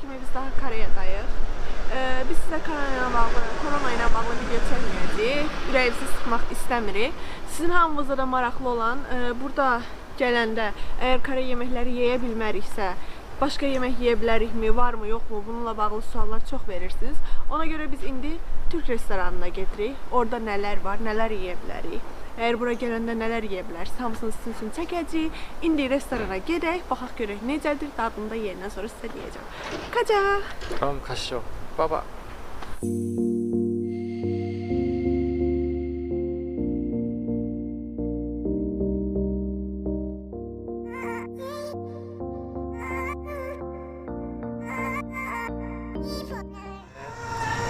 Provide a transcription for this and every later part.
kimi biz daha Koreyadayıq. Ee, biz sizə korona ilə bağlı, korona ilə bağlı video çəkməyəcəyik. Ürəyimizi sıxmaq istəmirik. Sizin hamınıza da maraqlı olan, e, burada gələndə əgər Korey yeməkləri yeyə bilməriksə, başqa yemək yeyə bilərikmi, varmı, yoxmu? Bununla bağlı suallar çox verirsiniz. Ona görə biz indi Türk restoranına gedirik. Orada nələr var, nələr yeyə bilərik. Əgər bura gələndə nələr yeyə bilərsiniz? Hamısını sizin üçün çəkəcəyik. İndi restorana gedək, baxaq görək necədir. Dadını da yeyəndən sonra sizə deyəcəm. Qaca! Tamam, qaşşo. Baba.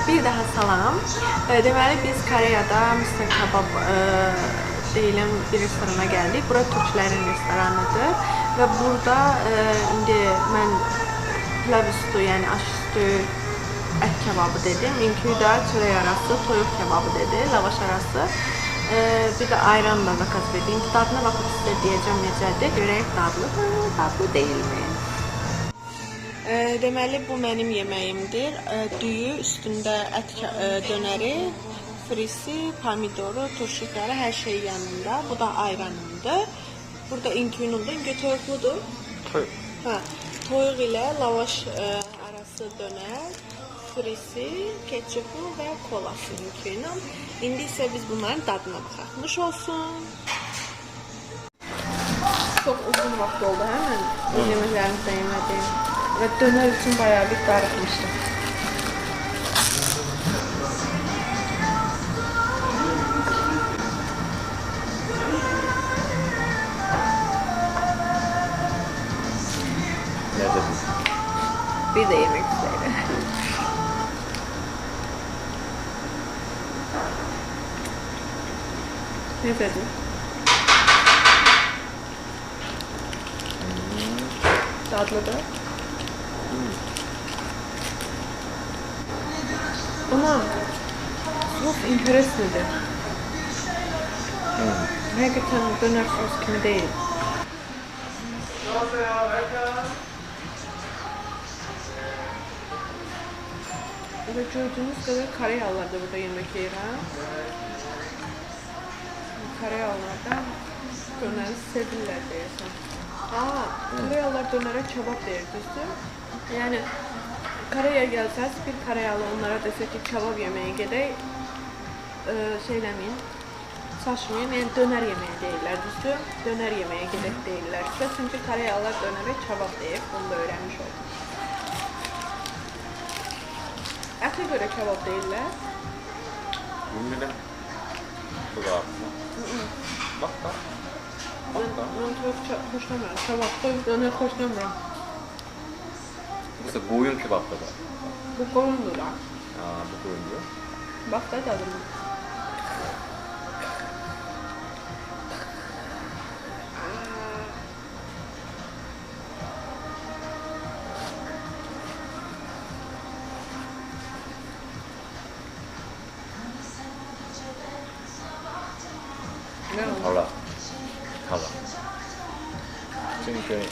Bir daha salam. Deməli biz Koreyada Mr. Kebab e, deyilən bir restorana gəldik. Bura türklərin restoranıdır və burada e, indi mən pilav üstü, yəni aş üstü ət kebabı dedim. İnkü də çörək arası toyuq kebabı dedi, lavaş arası. E, bir də ayran da zakaz verdim. Dadına baxıb sizə deyəcəm necədir. Görək dadlı mı, dadlı deyilmi? E, deməli bu mənim yeməyimdir. Düyü, üstündə ət dönəri, frisi, pomidoru, turşuları, hər şey yanında. Bu da ayranımdır. Burada inkünümdür. İnkü toyuqludur. 털. Ha, toyuq ilə lavaş e, arası dönər, frisi, ketçupu və kolası inkünüm. İndi isə biz bunların dadına baxaq. Nuş olsun. Çok uzun vaxt oldu hə mən bu yeməklərimizdən yemədiyim. Və dönər üçün bayağı bir darıxmışdım. Ne dedi? Bir de yemek üzere. ne dedin? Tatlı da. Ama sos intereslidir. Hakikaten döner sos gibi değil. Burada gördüğünüz kadar Karayağlılar da burada yemek yer ha. Karayağlılarda döneri sevirlər deyəsən. Aa, Karayağlılar dönərə kebab deyir, düzdür? Yəni Karaya gəlsəz, bir Karayalı onlara desə ki, kebab yeməyə gedək, e, şey eləməyin, saçmayın, yəni dönər yeməyə deyirlər, düzdür? Dönər yeməyə gedək deyirlər sizə, çünki Karayalılar dönərə kebab deyir, bunu da öyrənmiş oldum. Ete göre kebap değiller. Bilmiyorum. Kulağı. Bak bak. Bak da. Ben çok hoşlanmıyorum. Kebapta döner hoşlanmıyorum. Mesela boyun kebapta da. Bu koyundu da. Aa bu koyundu. Bak da tadımı. 달라. 달라. 지금 그,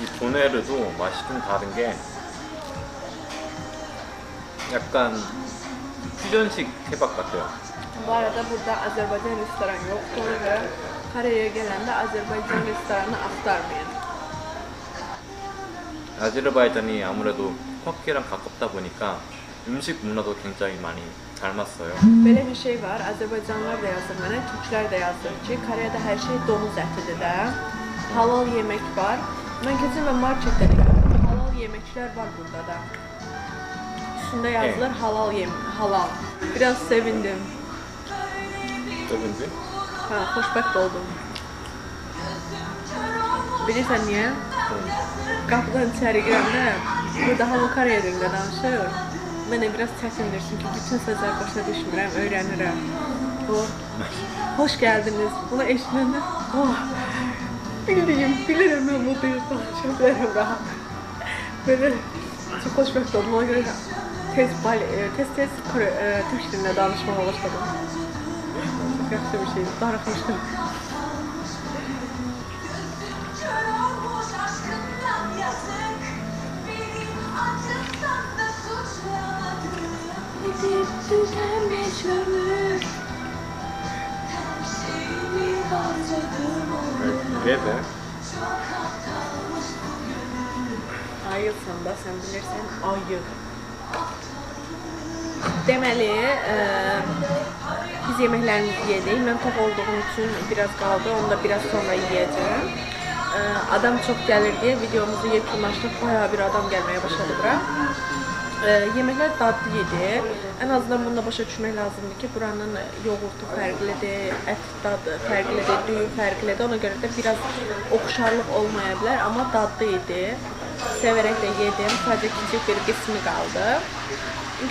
이 도네르도 맛이 좀 다른 게 약간 퓨전식 케밥 같아요. Bu arada burada Azərbaycan restoran yoxdur. Ona görə Koreyaya gələndə Azərbaycan restoranı axtarmayın. 아제르바이잔이 아무래도 터키랑 가깝다 보니까 음식 문화도 굉장히 많이 닮았어요. Belə bir şey var, Azərbaycanlılar da yazır mənə, türklər də yazır ki, Koreyada hər şey domuz ətidir də. Halal yemək var. Mən keçən və marketdə də gördüm. Halal yeməklər var burada da. Üstündə yazılır halal yem, halal. Biraz sevindim. 저긴지? Ha, xoşbəxt oldum. Bilirsən niyə? Qapıdan içəri girəndə burada hamı Koreya dilində danışır. Mənə biraz çətindir çünki bütün sözlər başa düşmürəm, öyrənirəm. Bu Hoş geldiniz. Bunu eşitləndə oh, bildiyim, bilirəm mən bu dil danışa bilərəm rahat. Belə çox xoşbəxt oldum. Ona görə tez, e, tez tez e, Türk dilində danışmağa başladım. Çok yaxşı bir şeydi. Darıxmışdım. Ve de Ayılsan da sən bilirsən, ayı. Deməli, e, biz yeməklərimizi yedik. Mən tox olduğum üçün biraz qaldı, onu da biraz sonra yeyəcəm. E, adam çox gəlir deyə videomuzu yekunlaşdıq. Bayağı bir adam gəlməyə başladı bura. E, yeməklər dadlı idi. Ən azından bunu da başa düşmək lazımdır ki, buranın yoğurtu fərqlidir, ət dadı fərqlidir, düyü fərqlidir. Ona görə də biraz oxşarlıq olmaya bilər, amma dadlı idi. Sevərək də yedim. Sadəcə kiçik bir qismi qaldı.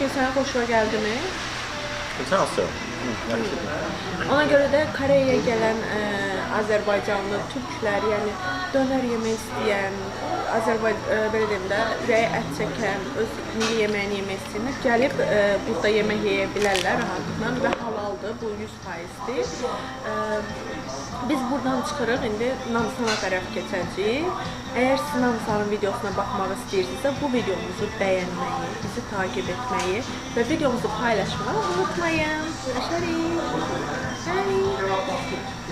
Sənə xoşuna gəldimi? Fantastic. Ona göre de Kore'ye gələn ə, e, Azərbaycanlı türklər, yəni dönər yemək istəyən, Azərbaycan e, belə deyim də, ürəyi öz milli yeməyini yemək istəyənlər gəlib ə, e, burada yemək yeyə bilərlər rahatlıqla və bu 100%-dir. Biz buradan çıxırıq, indi Namsana tərəf keçəcəyik. Əgər siz Namsanın videosuna baxmaq istəyirsinizsə, bu videomuzu bəyənməyi, bizi takip etməyi və videomuzu paylaşmağı unutmayın. Görüşərik. Bye.